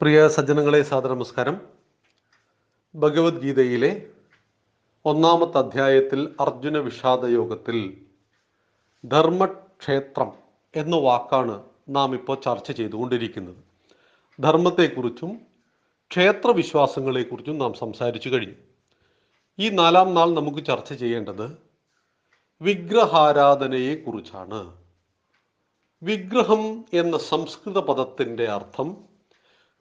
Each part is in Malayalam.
പ്രിയ സജ്ജനങ്ങളെ സാദര നമസ്കാരം. ഭഗവത്ഗീതയിലെ ഒന്നാമത്തെ അധ്യായത്തിൽ അർജുന വിഷാദ യോഗത്തിൽ ധർമ്മക്ഷേത്രം എന്ന വാക്കാണ് നാം ഇപ്പോൾ ചർച്ച ചെയ്തുകൊണ്ടിരിക്കുന്നത്. ധർമ്മത്തെക്കുറിച്ചും ക്ഷേത്രവിശ്വാസങ്ങളെക്കുറിച്ചും നാം സംസാരിച്ചു കഴിഞ്ഞു. ഈ നാലാം നാൾ നമുക്ക് ചർച്ച ചെയ്യേണ്ടത് വിഗ്രഹാരാധനയെക്കുറിച്ചാണ്. വിഗ്രഹം എന്ന സംസ്കൃത പദത്തിന്റെ അർത്ഥം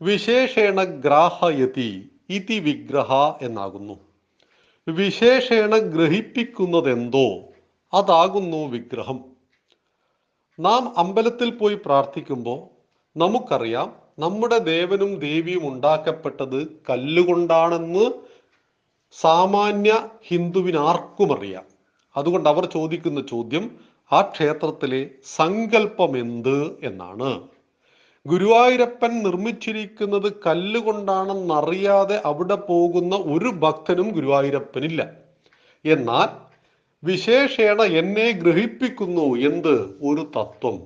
വിശേഷേണ ഗ്രാഹയതി ഇതി വിഗ്രഹ എന്നാകുന്നു. വിശേഷേണ ഗ്രഹിപ്പിക്കുന്നതെന്തോ അതാകുന്നു വിഗ്രഹം. നാം അമ്പലത്തിൽ പോയി പ്രാർത്ഥിക്കുമ്പോൾ നമുക്കറിയാം നമ്മുടെ ദേവനും ദേവിയും ഉണ്ടാക്കപ്പെട്ടത് കല്ലുകൊണ്ടാണെന്ന് സാമാന്യ ഹിന്ദുവിനാർക്കും അറിയാം അതുകൊണ്ട് അവർ ചോദിക്കുന്ന ചോദ്യം ആ ക്ഷേത്രത്തിലെ സങ്കല്പം എന്ത് എന്നാണ്. ഗുരുവായൂരപ്പൻ നിർമ്മിച്ചിരിക്കുന്നത് കല്ലുകൊണ്ടാണെന്നറിയാതെ അവിടെ പോകുന്ന ഒരു ഭക്തനും ഗുരുവായൂരപ്പനില്ല. എന്നാൽ വിശേഷേണ എന്നെ ഗ്രഹിപ്പിക്കുന്നു എന്ത്? ഒരു തത്വം.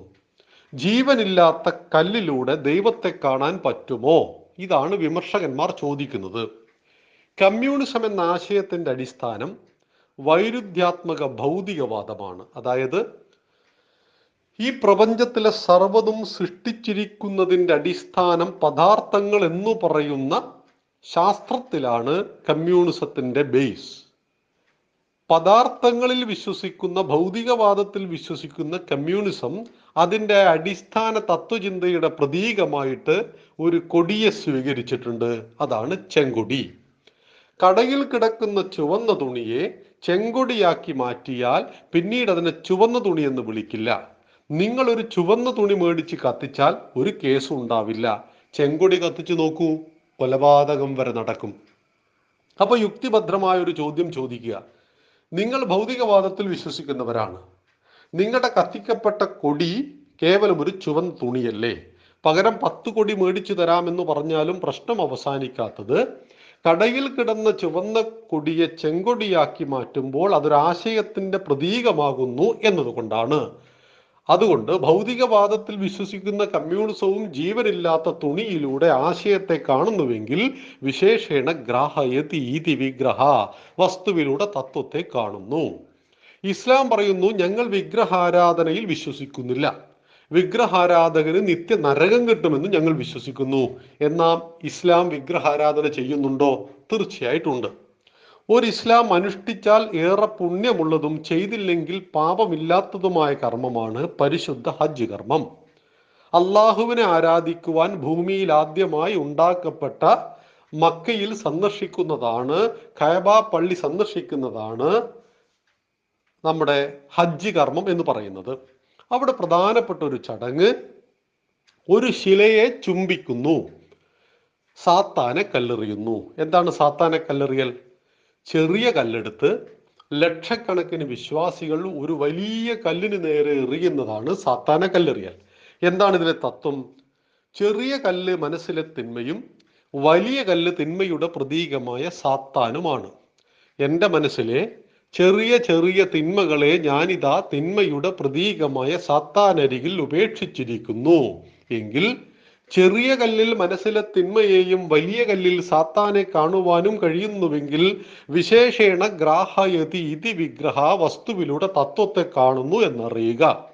ജീവനില്ലാത്ത കല്ലിലൂടെ ദൈവത്തെ കാണാൻ പറ്റുമോ? ഇതാണ് വിമർശകന്മാർ ചോദിക്കുന്നത്. കമ്മ്യൂണിസം എന്ന ആശയത്തിന്റെ അടിസ്ഥാനം വൈരുദ്ധ്യാത്മക ഭൗതികവാദമാണ്. അതായത് ഈ പ്രപഞ്ചത്തിലെ സർവതും സൃഷ്ടിച്ചിരിക്കുന്നതിന്റെ അടിസ്ഥാനം പദാർത്ഥങ്ങൾ എന്ന് പറയുന്ന ശാസ്ത്രത്തിലാണ് കമ്മ്യൂണിസത്തിന്റെ ബേസ് പദാർത്ഥങ്ങളിൽ വിശ്വസിക്കുന്ന ഭൗതികവാദത്തിൽ വിശ്വസിക്കുന്ന കമ്മ്യൂണിസം അതിന്റെ അടിസ്ഥാന തത്വചിന്തയുടെ പ്രതീകമായിട്ട് ഒരു കൊടിയെ സ്വീകരിച്ചിട്ടുണ്ട്. അതാണ് ചെങ്കൊടി. കടയിൽ കിടക്കുന്ന ചുവന്ന തുണിയെ ചെങ്കൊടിയാക്കി മാറ്റിയാൽ പിന്നീട് അതിനെ ചുവന്ന തുണി എന്ന് വിളിക്കില്ല. നിങ്ങൾ ഒരു ചുവന്ന തുണി മേടിച്ച് കത്തിച്ചാൽ ഒരു കേസും ഉണ്ടാവില്ല. ചെങ്കൊടി കത്തിച്ചു നോക്കൂ കൊലപാതകം വരെ നടക്കും. അപ്പൊ യുക്തിഭദ്രമായ ഒരു ചോദ്യം ചോദിക്കുക. നിങ്ങൾ ഭൗതികവാദത്തിൽ വിശ്വസിക്കുന്നവരാണ്. നിങ്ങളുടെ കത്തിക്കപ്പെട്ട കൊടി കേവലം ഒരു ചുവന്ന തുണിയല്ലേ? പകരം പത്ത് കൊടി മേടിച്ചു തരാമെന്ന് പറഞ്ഞാലും പ്രശ്നം അവസാനിക്കാത്തത് കടയിൽ കിടന്ന ചുവന്ന കൊടിയെ ചെങ്കൊടിയാക്കി മാറ്റുമ്പോൾ അതൊരാശയത്തിന്റെ പ്രതീകമാകുന്നു എന്നതുകൊണ്ടാണ്. അതുകൊണ്ട് ഭൗതികവാദത്തിൽ വിശ്വസിക്കുന്ന കമ്മ്യൂണിസവും ജീവനില്ലാത്ത തുണിയിലൂടെ ആശയത്തെ കാണുന്നുവെങ്കിൽ വിശേഷേണ ഗ്രാഹയതി ഈതി വിഗ്രഹ വസ്തുവിലൂടെ തത്വത്തെ കാണുന്നു. ഇസ്ലാം പറയുന്നു ഞങ്ങൾ വിഗ്രഹാരാധനയിൽ വിശ്വസിക്കുന്നില്ല. വിഗ്രഹാരാധകന് നിത്യ നരകം കിട്ടുമെന്ന് ഞങ്ങൾ വിശ്വസിക്കുന്നു. എന്നാൽ ഇസ്ലാം വിഗ്രഹാരാധന ചെയ്യുന്നുണ്ടോ? തീർച്ചയായിട്ടുണ്ട് ഒരു ഇസ്ലാം അനുഷ്ഠിച്ചാൽ ഏറെ പുണ്യമുള്ളതും ചെയ്തില്ലെങ്കിൽ പാപമില്ലാത്തതുമായ കർമ്മമാണ് പരിശുദ്ധ ഹജ്ജ് കർമ്മം. അള്ളാഹുവിനെ ആരാധിക്കുവാൻ ഭൂമിയിൽ ആദ്യമായി ഉണ്ടാക്കപ്പെട്ട മക്കയിൽ സന്ദർശിക്കുന്നതാണ് ഖയബ പള്ളി സന്ദർശിക്കുന്നതാണ് നമ്മുടെ ഹജ്ജ് കർമ്മം എന്ന് പറയുന്നത്. അവിടെ പ്രധാനപ്പെട്ട ഒരു ചടങ്ങ് ഒരു ശിലയെ ചുംബിക്കുന്നു സാത്താനെ കല്ലെറിയുന്നു. എന്താണ് സാത്താനെ കല്ലെറിയൽ? ചെറിയ കല്ലെടുത്ത് ലക്ഷക്കണക്കിന് വിശ്വാസികൾ ഒരു വലിയ കല്ലിന് നേരെ എറിയുന്നതാണ് സാത്താന കല്ലെറിയൽ. എന്താണ് ഇതിലെ തത്വം? ചെറിയ കല്ല് മനസ്സിലെ തിന്മയും വലിയ കല്ല് തിന്മയുടെ പ്രതീകമായ സാത്താനുമാണ്. എന്റെ മനസ്സിലെ ചെറിയ ചെറിയ തിന്മകളെ ഞാനിതാ തിന്മയുടെ പ്രതീകമായ സാത്താനരികിൽ ഉപേക്ഷിച്ചിരിക്കുന്നു. എങ്കിൽ ചെറിയ കല്ലിൽ മനസ്സിലെ തിന്മയെയും വലിയ കല്ലിൽ സാത്താനെ കാണുവാനും കഴിയുന്നുവെങ്കിൽ വിശേഷേണ ഗ്രാഹയതി ഇതി വിഗ്രഹ വസ്തുവിലൂടെ തത്വത്തെ കാണുന്നു എന്നറിയുക.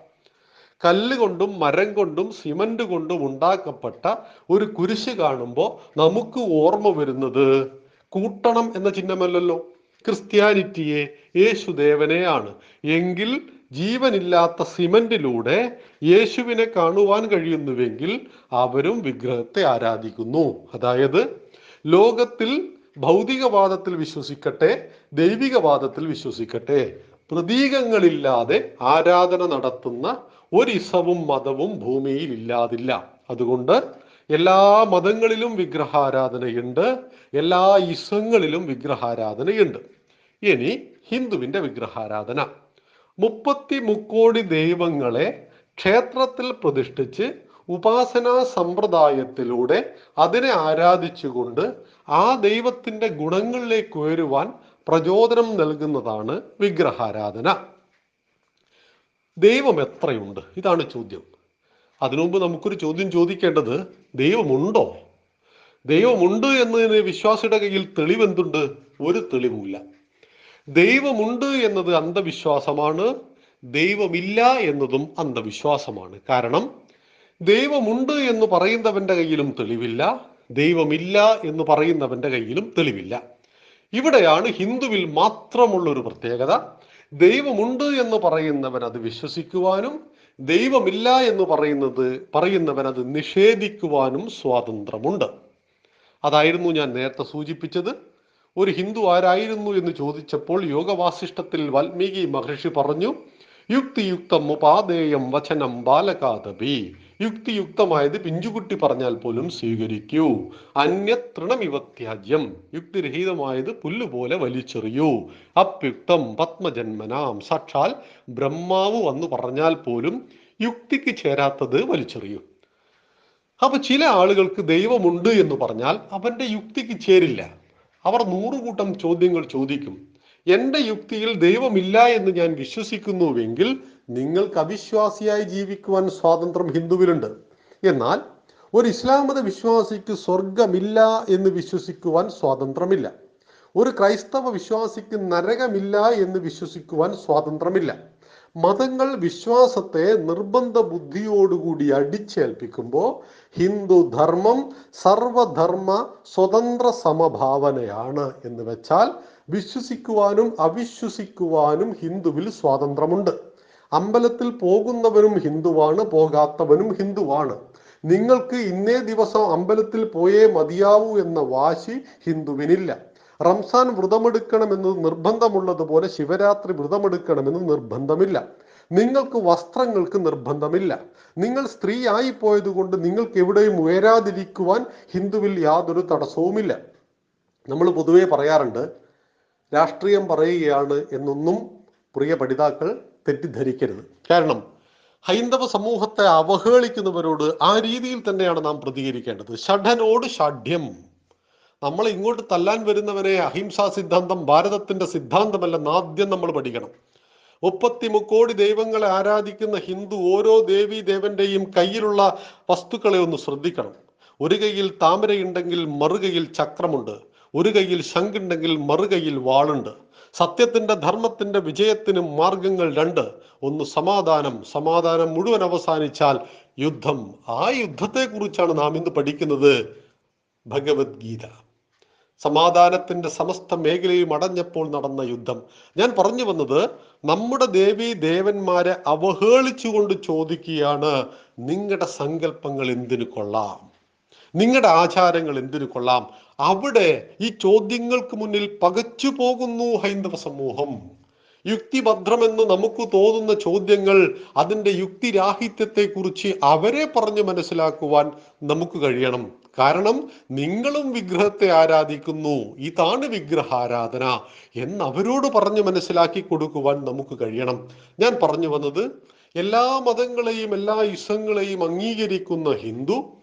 കല്ല് കൊണ്ടും മരം കൊണ്ടും സിമന്റ് കൊണ്ടും ഉണ്ടാക്കപ്പെട്ട ഒരു കുരിശ് കാണുമ്പോൾ നമുക്ക് ഓർമ്മ വരുന്നത് കൂട്ടണം എന്ന ചിഹ്നമല്ലല്ലോ. ക്രിസ്ത്യാനിറ്റിയെ യേശുദേവനെയാണ്. എങ്കിൽ ജീവനില്ലാത്ത സിമന്റിലൂടെ യേശുവിനെ കാണുവാൻ കഴിയുന്നുവെങ്കിൽ അവരും വിഗ്രഹത്തെ ആരാധിക്കുന്നു. അതായത് ലോകത്തിൽ ഭൗതികവാദത്തിൽ വിശ്വസിക്കട്ടെ ദൈവികവാദത്തിൽ വിശ്വസിക്കട്ടെ പ്രതീകങ്ങളില്ലാതെ ആരാധന നടത്തുന്ന ഒരു ഇസവും മതവും ഭൂമിയിൽ ഇല്ലാതില്ല. അതുകൊണ്ട് എല്ലാ മതങ്ങളിലും വിഗ്രഹാരാധനയുണ്ട് എല്ലാ ഇസങ്ങളിലും വിഗ്രഹാരാധനയുണ്ട്. ഇനി ഹിന്ദുവിന്റെ വിഗ്രഹാരാധന. മുപ്പത്തി മുക്കോടി ദൈവങ്ങളെ ക്ഷേത്രത്തിൽ പ്രതിഷ്ഠിച്ച് ഉപാസനാ സമ്പ്രദായത്തിലൂടെ അതിനെ ആരാധിച്ചുകൊണ്ട് ആ ദൈവത്തിന്റെ ഗുണങ്ങളിലേക്ക് ഉയരുവാൻ പ്രചോദനം നൽകുന്നതാണ് വിഗ്രഹാരാധന. ദൈവം എത്രയുണ്ട്? ഇതാണ് ചോദ്യം. അതിനുമുമ്പ് നമുക്കൊരു ചോദ്യം ചോദിക്കേണ്ടത് ദൈവമുണ്ടോ? ദൈവമുണ്ട് എന്നതിന് വിശ്വാസിയുടെ കയ്യിൽ തെളിവെന്തുണ്ട്? ഒരു തെളിവുമില്ല. ദൈവമുണ്ട് എന്നത് അന്ധവിശ്വാസമാണ് ദൈവമില്ല എന്നതും അന്ധവിശ്വാസമാണ്. കാരണം ദൈവമുണ്ട് എന്ന് പറയുന്നവന്റെ കയ്യിലും തെളിവില്ല ദൈവമില്ല എന്ന് പറയുന്നവന്റെ കയ്യിലും തെളിവില്ല. ഇവിടെയാണ് ഹിന്ദുവിൽ മാത്രമുള്ള ഒരു പ്രത്യേകത. ദൈവമുണ്ട് എന്ന് പറയുന്നവൻ അത് വിശ്വസിക്കുവാനും ദൈവമില്ല എന്ന് പറയുന്നത് പറയുന്നവൻ അത് നിഷേധിക്കുവാനും സ്വാതന്ത്ര്യമുണ്ട്. അതായിരുന്നു ഞാൻ നേരത്തെ സൂചിപ്പിച്ചത്. ഒരു ഹിന്ദു ആരായിരുന്നു എന്ന് ചോദിച്ചപ്പോൾ യോഗവാസിഷ്ടത്തിൽ വാൽമീകി മഹർഷി പറഞ്ഞു യുക്തിയുക്തം ഉപാദേയം വചനം ബാലകാതപി. യുക്തിയുക്തമായത് പിഞ്ചുകുട്ടി പറഞ്ഞാൽ പോലും സ്വീകരിക്കൂ. അന്യതൃണമിവത്യാജ്യം യുക്തിരഹിതമായത് പുല്ലുപോലെ വലിച്ചെറിയൂ. അപ്യുക്തം പത്മജന്മനാം. സാക്ഷാൽ ബ്രഹ്മാവ് വന്നു പറഞ്ഞാൽ പോലും യുക്തിക്ക് ചേരാത്തത് വലിച്ചെറിയൂ. അപ്പൊ ചില ആളുകൾക്ക് ദൈവമുണ്ട് എന്ന് പറഞ്ഞാൽ അവന്റെ യുക്തിക്ക് ചേരില്ല. അവർ നൂറുകൂട്ടം ചോദ്യങ്ങൾ ചോദിക്കും. എന്റെ യുക്തിയിൽ ദൈവമില്ല എന്ന് ഞാൻ വിശ്വസിക്കുന്നുവെങ്കിൽ നിങ്ങൾക്ക് അവിശ്വാസിയായി ജീവിക്കുവാൻ സ്വാതന്ത്ര്യം ഹിന്ദുവിലുണ്ട്. എന്നാൽ ഒരു ഇസ്ലാം മത വിശ്വാസിക്ക് സ്വർഗമില്ല എന്ന് വിശ്വസിക്കുവാൻ സ്വാതന്ത്ര്യമില്ല. ഒരു ക്രൈസ്തവ വിശ്വാസിക്ക് നരകമില്ല എന്ന് വിശ്വസിക്കുവാൻ സ്വാതന്ത്ര്യമില്ല. മതങ്ങൾ വിശ്വാസത്തെ നിർബന്ധ ബുദ്ധിയോടുകൂടി അടിച്ചേൽപ്പിക്കുമ്പോൾ ഹിന്ദു ധർമ്മം സർവധർമ്മ സ്വതന്ത്ര സമഭാവനയാണ് എന്ന് വെച്ചാൽ വിശ്വസിക്കുവാനും അവിശ്വസിക്കുവാനും ഹിന്ദുവിൽ സ്വാതന്ത്ര്യമുണ്ട്. അമ്പലത്തിൽ പോകുന്നവനും ഹിന്ദുവാണ് പോകാത്തവനും ഹിന്ദുവാണ്. നിങ്ങൾക്ക് ഇന്നേ ദിവസം അമ്പലത്തിൽ പോയേ മതിയാവൂ എന്ന വാശി ഹിന്ദുവിനില്ല. റംസാൻ വ്രതമെടുക്കണമെന്ന് നിർബന്ധമുള്ളതുപോലെ ശിവരാത്രി വ്രതമെടുക്കണമെന്ന് നിർബന്ധമില്ല. നിങ്ങൾക്ക് വസ്ത്രങ്ങൾക്ക് നിർബന്ധമില്ല. നിങ്ങൾ സ്ത്രീ ആയി പോയതുകൊണ്ട് നിങ്ങൾക്ക് എവിടെയും ഉയരാതിരിക്കുവാൻ ഹിന്ദുവിൽ യാതൊരു തടസ്സവുമില്ല. നമ്മൾ പൊതുവേ പറയാറുണ്ട് രാഷ്ട്രീയം പറയുകയാണ് എന്നൊന്നും പ്രിയ പഠിതാക്കൾ തെറ്റിദ്ധരിക്കരുത്. കാരണം ഹൈന്ദവ സമൂഹത്തെ അവഹേളിക്കുന്നവരോട് ആ രീതിയിൽ തന്നെയാണ് നാം പ്രതികരിക്കേണ്ടത്. ഷഠനോട് ഷാഠ്യം നമ്മൾ ഇങ്ങോട്ട് തല്ലാൻ വരുന്നവനെ അഹിംസാ സിദ്ധാന്തം ഭാരതത്തിന്റെ സിദ്ധാന്തമല്ലെന്ന് ആദ്യം നമ്മൾ പഠിക്കണം. മുപ്പത്തി മുക്കോടി ദൈവങ്ങളെ ആരാധിക്കുന്ന ഹിന്ദു ഓരോ ദേവി ദേവന്റെയും കയ്യിലുള്ള വസ്തുക്കളെ ഒന്ന് ശ്രദ്ധിക്കണം. ഒരു കൈയിൽ താമരയുണ്ടെങ്കിൽ മറുകയിൽ ചക്രമുണ്ട്. ഒരു കൈയിൽ ശംഖുണ്ടെങ്കിൽ മറുകയിൽ വാളുണ്ട്. സത്യത്തിന്റെ ധർമ്മത്തിന്റെ വിജയത്തിനും മാർഗങ്ങൾ രണ്ട്. ഒന്ന് സമാധാനം. സമാധാനം മുഴുവൻ അവസാനിച്ചാൽ യുദ്ധം. ആ യുദ്ധത്തെക്കുറിച്ചാണ് നാം ഇന്ന് പഠിക്കുന്നത് ഭഗവത്ഗീത. സമാധാനത്തിന്റെ സമസ്ത മേഖലയും അടഞ്ഞപ്പോൾ നടന്ന യുദ്ധം. ഞാൻ പറഞ്ഞു വന്നത് നമ്മുടെ ദേവി ദേവന്മാരെ അവഹേളിച്ചുകൊണ്ട് ചോദിക്കുകയാണ് നിങ്ങളുടെ സങ്കല്പങ്ങൾ എന്തിനു കൊള്ളാം? നിങ്ങളുടെ ആചാരങ്ങൾ എന്തിനു കൊള്ളാം? അവിടെ ഈ ചോദ്യങ്ങൾക്ക് മുന്നിൽ പകച്ചു പോകുന്നു ഹൈന്ദവ സമൂഹം. യുക്തിഭദ്രമെന്ന് നമുക്ക് തോന്നുന്ന ചോദ്യങ്ങൾ അതിന്റെ യുക്തിരാഹിത്യത്തെക്കുറിച്ച് അവരെ പറഞ്ഞു മനസ്സിലാക്കുവാൻ നമുക്ക് കഴിയണം. കാരണം നിങ്ങളും വിഗ്രഹത്തെ ആരാധിക്കുന്നു. ഇതാണ് വിഗ്രഹാരാധന എന്ന് അവരോട് പറഞ്ഞ് മനസ്സിലാക്കി കൊടുക്കുവാൻ നമുക്ക് കഴിയണം. ഞാൻ പറഞ്ഞു വന്നത് എല്ലാ മതങ്ങളെയും എല്ലാ ഇസങ്ങളെയും അംഗീകരിക്കുന്ന ഹിന്ദു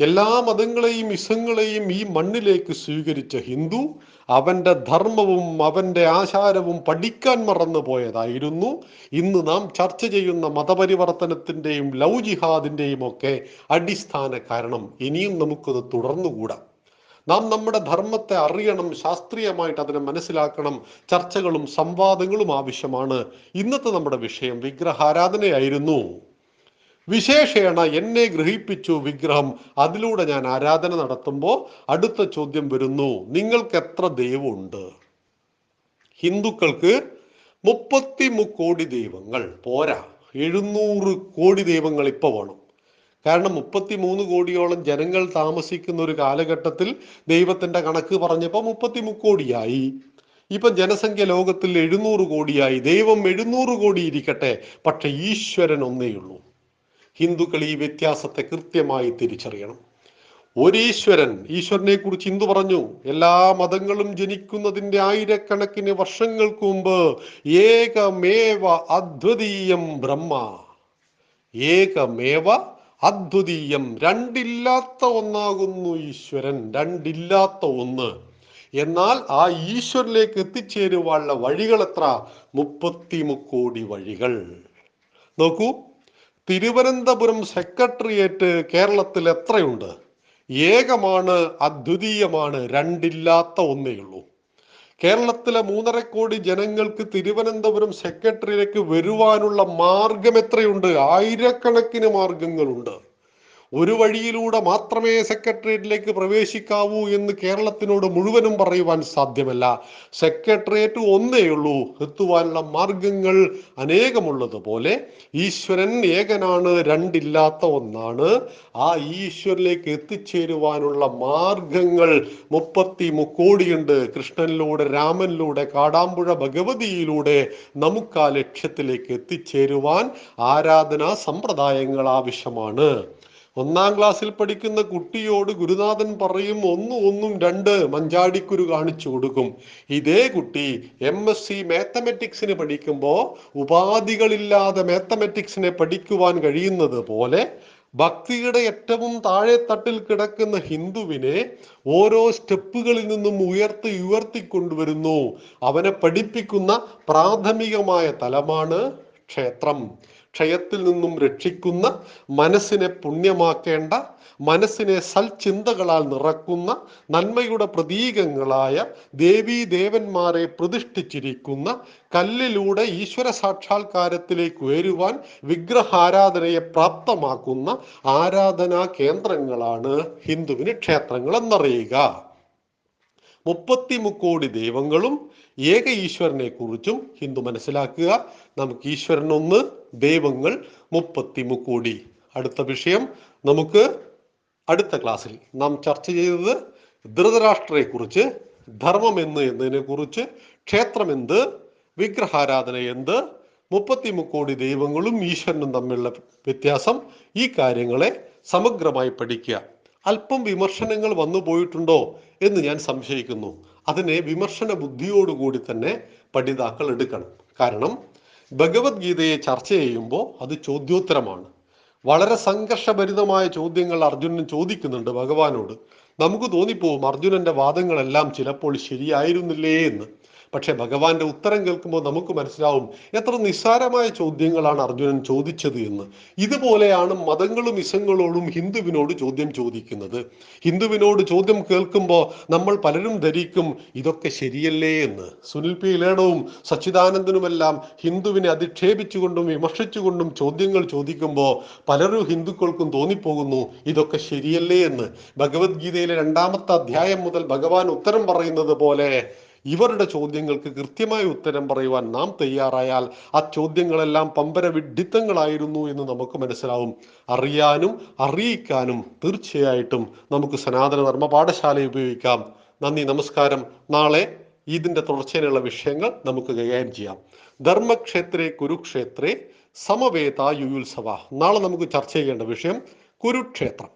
എല്ലാ മതങ്ങളെയും ഇസങ്ങളെയും ഈ മണ്ണിലേക്ക് സ്വീകരിച്ച ഹിന്ദു അവന്റെ ധർമ്മവും അവന്റെ ആചാരവും പഠിക്കാൻ മറന്നു പോയതായിരുന്നു. ഇന്ന് നാം ചർച്ച ചെയ്യുന്ന മതപരിവർത്തനത്തിന്റെയും ലവ് ജിഹാദിന്റെയും ഒക്കെ അടിസ്ഥാന കാരണം. ഇനിയും നമുക്കത് തുടർന്നുകൂടാം. നാം നമ്മുടെ ധർമ്മത്തെ അറിയണം ശാസ്ത്രീയമായിട്ട് അതിനെ മനസ്സിലാക്കണം. ചർച്ചകളും സംവാദങ്ങളും ആവശ്യമാണ്. ഇന്നത്തെ നമ്മുടെ വിഷയം വിഗ്രഹാരാധനയായിരുന്നു. വിശേഷേണ എന്നെ ഗ്രഹിപ്പിച്ചു വിഗ്രഹം. അതിലൂടെ ഞാൻ ആരാധന നടത്തുമ്പോൾ അടുത്ത ചോദ്യം വരുന്നു നിങ്ങൾക്ക് എത്ര ദൈവമുണ്ട്? ഹിന്ദുക്കൾക്ക് മുപ്പത്തി മുക്കോടി ദൈവങ്ങൾ. പോരാ എഴുന്നൂറ് കോടി ദൈവങ്ങൾ ഇപ്പൊ വേണം. കാരണം മുപ്പത്തി മൂന്ന് കോടിയോളം ജനങ്ങൾ താമസിക്കുന്ന ഒരു കാലഘട്ടത്തിൽ ദൈവത്തിന്റെ കണക്ക് പറഞ്ഞപ്പോൾ മുപ്പത്തി മുക്കോടിയായി ഇപ്പം ജനസംഖ്യ ലോകത്തിൽ എഴുന്നൂറ് കോടിയായി. ദൈവം എഴുന്നൂറ് കോടി ഇരിക്കട്ടെ പക്ഷെ ഈശ്വരൻ ഒന്നേയുള്ളൂ. ഹിന്ദുക്കൾ ഈ വ്യത്യാസത്തെ കൃത്യമായി തിരിച്ചറിയണം. ഒരീശ്വരൻ ഈശ്വരനെ കുറിച്ച് ഹിന്ദു പറഞ്ഞു എല്ലാ മതങ്ങളും ജനിക്കുന്നതിന്റെ ആയിരക്കണക്കിന് വർഷങ്ങൾക്ക് മുമ്പ് ഏകമേവ അദ്വിതീയം ബ്രഹ്മ. ഏകമേവ അദ്വിതീയം രണ്ടില്ലാത്ത ഒന്നാകുന്നു ഈശ്വരൻ രണ്ടില്ലാത്ത ഒന്ന്. എന്നാൽ ആ ഈശ്വരിലേക്ക് എത്തിച്ചേരുവാനുള്ള വഴികൾ എത്ര മുപ്പത്തി മുക്കോടി വഴികൾ. നോക്കൂ തിരുവനന്തപുരം സെക്രട്ടേറിയറ്റ് കേരളത്തിൽ എത്രയുണ്ട്? ഏകമാണ് അദ്വിതീയമാണ് രണ്ടില്ലാത്ത ഒന്നേ ഉള്ളൂ. കേരളത്തിലെ മൂന്നര കോടി ജനങ്ങൾക്ക് തിരുവനന്തപുരം സെക്രട്ടറിയിലേക്ക് വരുവാനുള്ള മാർഗം എത്രയുണ്ട്? ആയിരക്കണക്കിന് മാർഗങ്ങളുണ്ട്. ഒരു വഴിയിലൂടെ മാത്രമേ സെക്രട്ടേറിയറ്റിലേക്ക് പ്രവേശിക്കാവൂ എന്ന് കേരളത്തിനോട് മുഴുവനും പറയുവാൻ സാധ്യമല്ല. സെക്രട്ടേറിയറ്റ് ഒന്നേ ഉള്ളൂ. എത്തുവാനുള്ള മാർഗങ്ങൾ അനേകമുള്ളതുപോലെ ഈശ്വരൻ ഏകനാണ് രണ്ടില്ലാത്ത ഒന്നാണ്. ആ ഈശ്വരിലേക്ക് എത്തിച്ചേരുവാനുള്ള മാർഗങ്ങൾ മുപ്പത്തി മുക്കോടിയുണ്ട് കൃഷ്ണനിലൂടെ രാമനിലൂടെ കാടാമ്പുഴ ഭഗവതിയിലൂടെ നമുക്ക് ആ ലക്ഷ്യത്തിലേക്ക് എത്തിച്ചേരുവാൻ ആരാധനാ സമ്പ്രദായങ്ങൾ ആവശ്യമാണ്. ഒന്നാം ക്ലാസ്സിൽ പഠിക്കുന്ന കുട്ടിയോട് ഗുരുനാഥൻ പറയും ഒന്നും ഒന്നും രണ്ട് മഞ്ചാടിക്കുരു കാണിച്ചു കൊടുക്കും. ഇതേ കുട്ടി എം എസ് സി മാത്തമെറ്റിക്സിന് പഠിക്കുമ്പോൾ ഉപാധികളില്ലാതെ മാത്തമെറ്റിക്സിനെ പഠിക്കുവാൻ കഴിയുന്നത് പോലെ ഭക്തിയുടെ ഏറ്റവും താഴെ തട്ടിൽ കിടക്കുന്ന ഹിന്ദുവിനെ ഓരോ സ്റ്റെപ്പുകളിൽ നിന്നും ഉയർത്തി ഉയർത്തിക്കൊണ്ടുവരുന്നു. അവനെ പഠിപ്പിക്കുന്ന പ്രാഥമികമായ തലമാണ് ക്ഷേത്രം. ക്ഷയത്തിൽ നിന്നും രക്ഷിക്കുന്ന മനസ്സിനെ പുണ്യമാക്കേണ്ട മനസ്സിനെ സൽചിന്തകളാൽ നിറക്കുന്ന നന്മയുടെ പ്രതീകങ്ങളായ ദേവീ ദേവന്മാരെ പ്രതിഷ്ഠിച്ചിരിക്കുന്ന കല്ലിലൂടെ ഈശ്വര സാക്ഷാത്കാരത്തിലേക്ക് ഉയരുവാൻ വിഗ്രഹാരാധനയെ പ്രാപ്തമാക്കുന്ന ആരാധനാ കേന്ദ്രങ്ങളാണ് ഹിന്ദുവിന് ക്ഷേത്രങ്ങൾ എന്നറിയുക മുപ്പത്തി മുക്കോടി ദൈവങ്ങളും ഏക ഈശ്വരനെ കുറിച്ചും ഹിന്ദു മനസ്സിലാക്കുക. നമുക്ക് ഈശ്വരൻ ഒന്ന് ദൈവങ്ങൾ മുപ്പത്തി മുക്കോടി അടുത്ത വിഷയം നമുക്ക് അടുത്ത ക്ലാസ്സിൽ നാം ചർച്ച ചെയ്തത് ധൃതരാഷ്ട്രയെ കുറിച്ച് ധർമ്മം എന്ന് എന്നതിനെ കുറിച്ച് ക്ഷേത്രം എന്ത് വിഗ്രഹാരാധന എന്ത് മുപ്പത്തി മുക്കോടി ദൈവങ്ങളും ഈശ്വരനും തമ്മിലുള്ള വ്യത്യാസം ഈ കാര്യങ്ങളെ സമഗ്രമായി പഠിക്കുക. അല്പം വിമർശനങ്ങൾ വന്നു പോയിട്ടുണ്ടോ എന്ന് ഞാൻ സംശയിക്കുന്നു. അതിനെ വിമർശന ബുദ്ധിയോടുകൂടി തന്നെ പഠിതാക്കൾ എടുക്കണം. കാരണം ഭഗവത്ഗീതയെ ചർച്ച ചെയ്യുമ്പോൾ അത് ചോദ്യോത്തരമാണ്. വളരെ സംഘർഷഭരിതമായ ചോദ്യങ്ങൾ അർജുനൻ ചോദിക്കുന്നുണ്ട് ഭഗവാനോട്. നമുക്ക് തോന്നിപ്പോവും അർജുനന്റെ വാദങ്ങളെല്ലാം ചിലപ്പോൾ ശരിയായിരുന്നില്ലേ എന്ന്. പക്ഷെ ഭഗവാന്റെ ഉത്തരം കേൾക്കുമ്പോൾ നമുക്ക് മനസ്സിലാവും എത്ര നിസ്സാരമായ ചോദ്യങ്ങളാണ് അർജുനൻ ചോദിച്ചത് എന്ന്. ഇതുപോലെയാണ് മതങ്ങളും ഇസങ്ങളോടും ഹിന്ദുവിനോട് ചോദ്യം ചോദിക്കുന്നത്. ഹിന്ദുവിനോട് ചോദ്യം കേൾക്കുമ്പോൾ നമ്മൾ പലരും ധരിക്കും ഇതൊക്കെ ശരിയല്ലേ എന്ന്. സുനിൽ പി ലേണവും സച്ചിദാനന്ദനുമെല്ലാം ഹിന്ദുവിനെ അധിക്ഷേപിച്ചുകൊണ്ടും വിമർശിച്ചുകൊണ്ടും ചോദ്യങ്ങൾ ചോദിക്കുമ്പോൾ പലരും ഹിന്ദുക്കൾക്കും തോന്നിപ്പോകുന്നു ഇതൊക്കെ ശരിയല്ലേ എന്ന്. ഭഗവത്ഗീതയിലെ രണ്ടാമത്തെ അധ്യായം മുതൽ ഭഗവാൻ ഉത്തരം പറയുന്നത് പോലെ ഇവരുടെ ചോദ്യങ്ങൾക്ക് കൃത്യമായ ഉത്തരം പറയുവാൻ നാം തയ്യാറായാൽ ആ ചോദ്യങ്ങളെല്ലാം പമ്പര വിഡ്ഢിത്തങ്ങളായിരുന്നു എന്ന് നമുക്ക് മനസ്സിലാവും. അറിയാനും അറിയിക്കാനും തീർച്ചയായിട്ടും നമുക്ക് സനാതന ധർമ്മ പാഠശാല ഉപയോഗിക്കാം. നന്ദി നമസ്കാരം. നാളെ ഇതിന്റെ തുടർച്ചയിലുള്ള വിഷയങ്ങൾ നമുക്ക് കൈകാര്യം ചെയ്യാം. ധർമ്മക്ഷേത്രേ കുരുക്ഷേത്രേ സമവേത യുയുത്സവ. നാളെ നമുക്ക് ചർച്ച ചെയ്യേണ്ട വിഷയം കുരുക്ഷേത്രം.